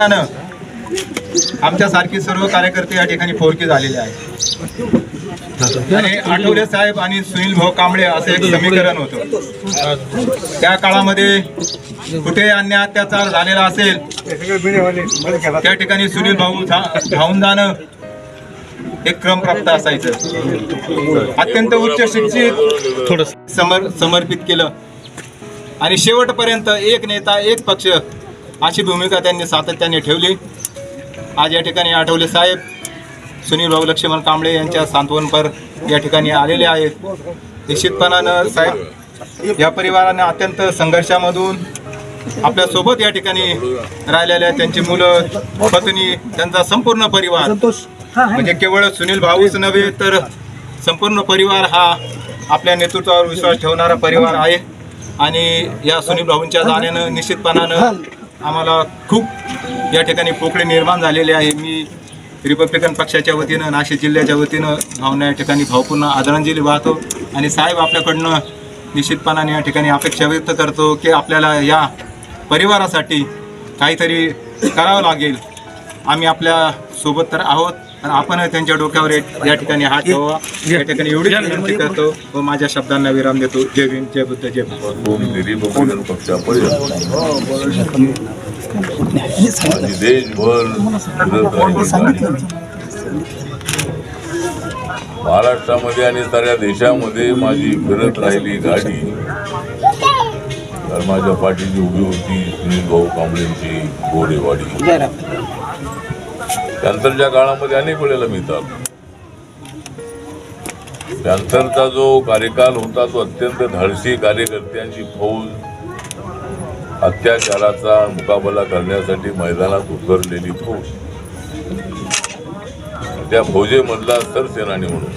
आमच्यासारखे आमच्यासारखी सर्व कार्यकर्ते या ठिकाणी फोरके झालेले आहेत. आणि आठवले साहेब आणि सुनील भाऊ कांबळे असं एक समीकरण होतं. त्या काळामध्ये कुठे अन्याय अत्याचार झालेला असेल त्या ठिकाणी सुनील भाऊ धा- धावून जाणं एक क्रम प्राप्त असायचं. अत्यंत उच्च शिक्षित थोडं समर्पित केलं. आणि शेवटपर्यंत एक नेता एक पक्ष अशी भूमिका त्यांनी सातत्याने ठेवली. आज या ठिकाणी आठवले साहेब सुनील भाऊ लक्ष्मण कांबळे यांच्या सांत्वनपर या ठिकाणी आलेले आहेत. निश्चितपणानं साहेब या परिवाराने अत्यंत संघर्षामधून आपल्यासोबत या ठिकाणी राहिलेल्या त्यांची मुलं पत्नी त्यांचा संपूर्ण परिवार. म्हणजे केवळ सुनील भाऊच नव्हे तर संपूर्ण परिवार हा आपल्या नेतृत्वावर विश्वास ठेवणारा परिवार आहे. आणि या सुनील भाऊंच्या जाण्यानं निश्चितपणानं आम्हाला खूप या ठिकाणी पोकळी निर्माण झालेली आहे. मी रिपब्लिकन पक्षाच्या वतीनं नाशिक जिल्ह्याच्या वतीनं भावना या ठिकाणी भावपूर्ण आदरांजली वाहतो आणि साहेब आपल्याकडनं निश्चितपणाने या ठिकाणी अपेक्षा व्यक्त करतो की आपल्याला या परिवारासाठी काहीतरी करावं लागेल. आम्ही आपल्यासोबत तर आहोत. पण आपण त्यांच्या डोक्यावर एक या ठिकाणी हात ठेवा. या. ठिकाणी एवढी विनंती करतो व माझ्या शब्दांना विराम देतो. जय भीम जय बुद्ध जय आणि देशभर. महाराष्ट्रामध्ये आणि साऱ्या देशामध्ये माझी फिरत राहिली गाडी. तर माझ्या पाठीची उभी होती सुनील भाऊ कांबळेंची गोरेवाडी. त्यानंतरच्या काळामध्ये अनेक वेळेला मिळतात. त्यानंतरचा जो कार्यकाल होता तो अत्यंत धाडसी कार्यकर्त्यांची फौज अत्याचाराचा मुकाबला करण्यासाठी मैदानात उतरलेली फौज. त्या फौजेमधला सरसेनानी म्हणून.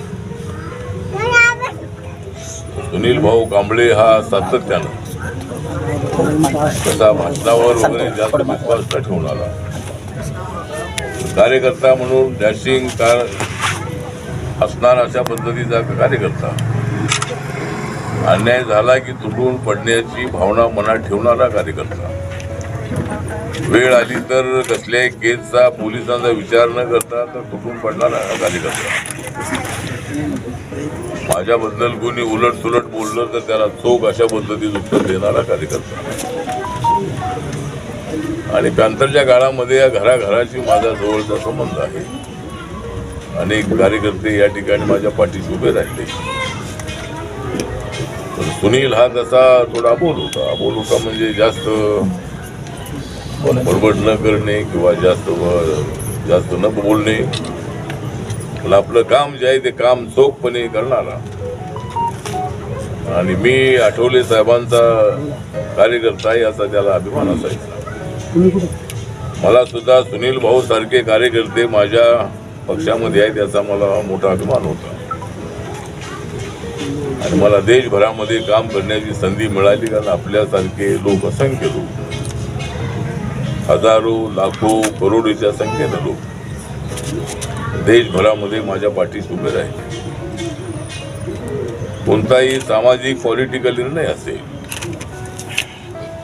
सुनील भाऊ कांबळे हा सातत्यानं तसा भाषणावर वगैरे जास्त विश्वास न आला. कार्यकर्ता म्हणून डॅशिंग कार असणार अशा पद्धतीचा कार्यकर्ता. अन्याय झाला की तुटून पडण्याची भावना मनात ठेवणारा कार्यकर्ता. वेळ आली तर कसल्याही केसचा पोलिसांचा विचार न करता तर तुटून पडणारा कार्यकर्ता. माझ्याबद्दल कोणी उलट सुलट बोललं तर त्याला चोख अशा पद्धतीत उत्तर देणारा कार्यकर्ता. आणि त्यानंतरच्या काळामध्ये या घराघराशी माझा जवळचा संबंध आहे. अनेक कार्यकर्ते या ठिकाणी माझ्या पाठीशी उभे राहिले. पण सुनील हा तसा थोडा अबोल होता. अबोल होता म्हणजे जास्त बडबड न करणे किंवा जास्त जास्त न बोलणे. पण आपलं काम जे आहे ते काम चोखपणे करणारा. आणि मी आठवले साहेबांचा कार्यकर्ता आहे याचा त्याला अभिमान असायचा. मला सुद्धा सुनील भाऊ सारखे कार्यकर्ते माझ्या पक्षामध्ये आहेत याचा मला मोठा अभिमान होता. आणि मला देशभरामध्ये काम करण्याची संधी मिळाली कारण आपल्यासारखे लोक असंख्य लोक हजारो लाखो करोडीच्या संख्येनं लोक देशभरामध्ये माझ्या पाठीशी उभे राहिले. कोणताही सामाजिक पॉलिटिकल निर्णय असेल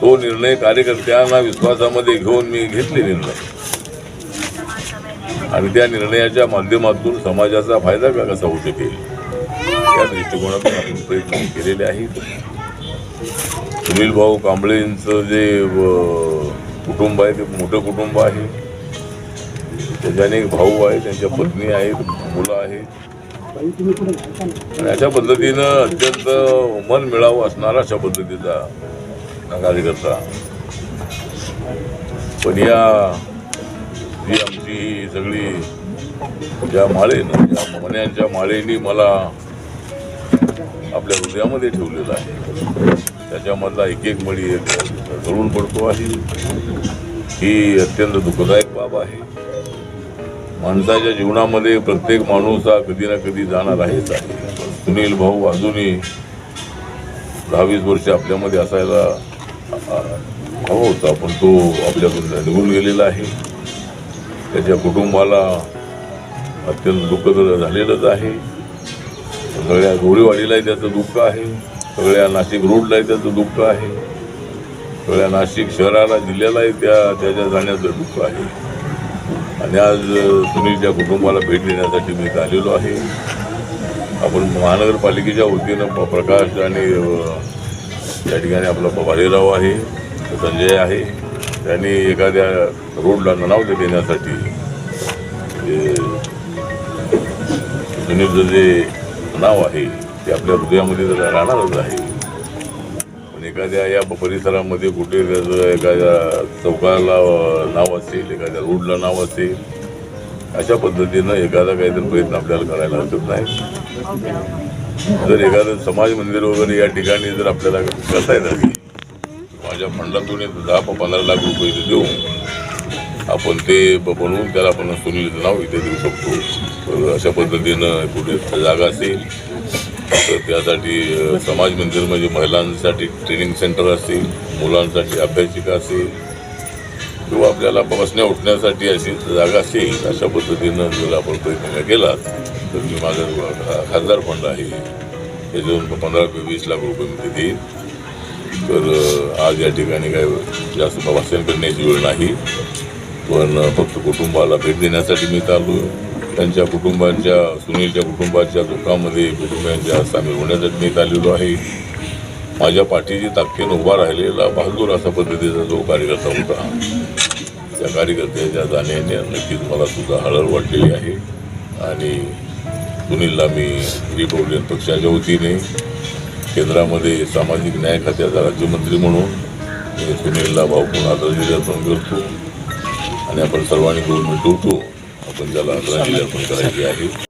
तो निर्णय कार्यकर्त्यांना विश्वासामध्ये घेऊन मी घेतले निर्णय. आणि त्या निर्णयाच्या माध्यमातून समाजाचा फायदा का कसा होऊ शकेल? या दृष्टिकोनातून आपण प्रयत्न केलेले आहेत. सुनील भाऊ कांबळेंचं जे कुटुंब आहे ते मोठं कुटुंब आहे. त्याच्याने एक भाऊ आहे त्यांच्या पत्नी आहेत मुलं आहेत. आणि अशा पद्धतीनं अत्यंत मन मिळावं असणारा अशा पद्धतीचा कार्यकर्ता पण या ही आमची सगळी ज्या माळेनं ज्या मन्यांच्या माळेनी मला आपल्या हृदयामध्ये ठेवलेलं आहे. त्याच्यामधला एक एक मळी एक जळून पडतो आहे. ही अत्यंत दुःखदायक बाब आहे. माणसाच्या जीवनामध्ये प्रत्येक माणूस हा कधी ना कधी जाणार आहेच आहे. सुनील भाऊ अजूनही दहावीस वर्ष आपल्यामध्ये असायला हवा होता पण तो आपल्याकडून निघून गेलेला आहे. त्याच्या कुटुंबाला अत्यंत दुःख तर झालेलंच आहे. सगळ्या गोळीवाडीलाही त्याचं दुःख आहे. सगळ्या नाशिक रोडलाही त्याचं दुःख आहे. सगळ्या नाशिक शहराला जिल्ह्यालाही त्या त्याच्या जाण्याचं दुःख आहे. आणि आज सुनीलच्या कुटुंबाला भेट देण्यासाठी मी आलेलो आहे. आपण महानगरपालिकेच्या वतीनं प्रकाश आणि त्या ठिकाणी आपला भालेराव आहे संजय आहे. त्यांनी एखाद्या रोडला नाव देण्यासाठी सुनीलचं जे नाव आहे ते आपल्या हृदयामध्ये तर राहणारच आहे. पण एखाद्या या परिसरामध्ये कुठे त्याचं एखाद्या चौकाला नाव असेल एखाद्या रोडला नाव असेल अशा पद्धतीनं एखादा काहीतरी प्रयत्न आपल्याला करायला हरकत नाही. जर एखादं समाज मंदिर वगैरे या ठिकाणी जर आपल्याला करता येत असेल माझ्या फंडातून एक दहा पंधरा लाख रुपये इथे देऊन आपण ते ब- बनवून त्याला आपण सुनील नाव इथे देऊ शकतो. तर अशा पद्धतीनं कुठे जागा असेल तर त्यासाठी समाज मंदिर म्हणजे महिलांसाठी ट्रेनिंग सेंटर असेल मुलांसाठी अभ्यासिका असेल किंवा आपल्याला बसण्या उठण्यासाठी अशी जागा असेल अशा पद्धतीनं जर आपण प्रयत्न केला तर मी माझं खासदार फंड आहे. त्याच्यातून पंधरा ते वीस लाख रुपये मी देईन तर आज या ठिकाणी काय जास्त भाषण करण्याची वेळ नाही. पण फक्त कुटुंबाला भेट देण्यासाठी मी चालू त्यांच्या कुटुंबांच्या सुनीलच्या कुटुंबाच्या दुःखामध्ये कुटुंबियांच्या सामील होण्यासाठी मी आलेलो आहे. माझ्या पाठीची ताकदीनं उभा राहिलेला बहादूर असा पद्धतीचा जो कार्यकर्ता होता त्या कार्यकर्त्याच्या जाण्याने नक्कीच मला सुद्धा हळहळ वाटलेली आहे. आणि सुनीलला मी रिपब्लिकन पक्षाच्या वतीने केंद्रामध्ये सामाजिक न्याय खात्याचा राज्यमंत्री म्हणून मी सुनीलला भावपूर्ण आदरांजली अर्पण करतो. आणि आपण सर्वांनी करून मिनिटं आपण ज्याला आदरांजली अर्पण करायची आहे.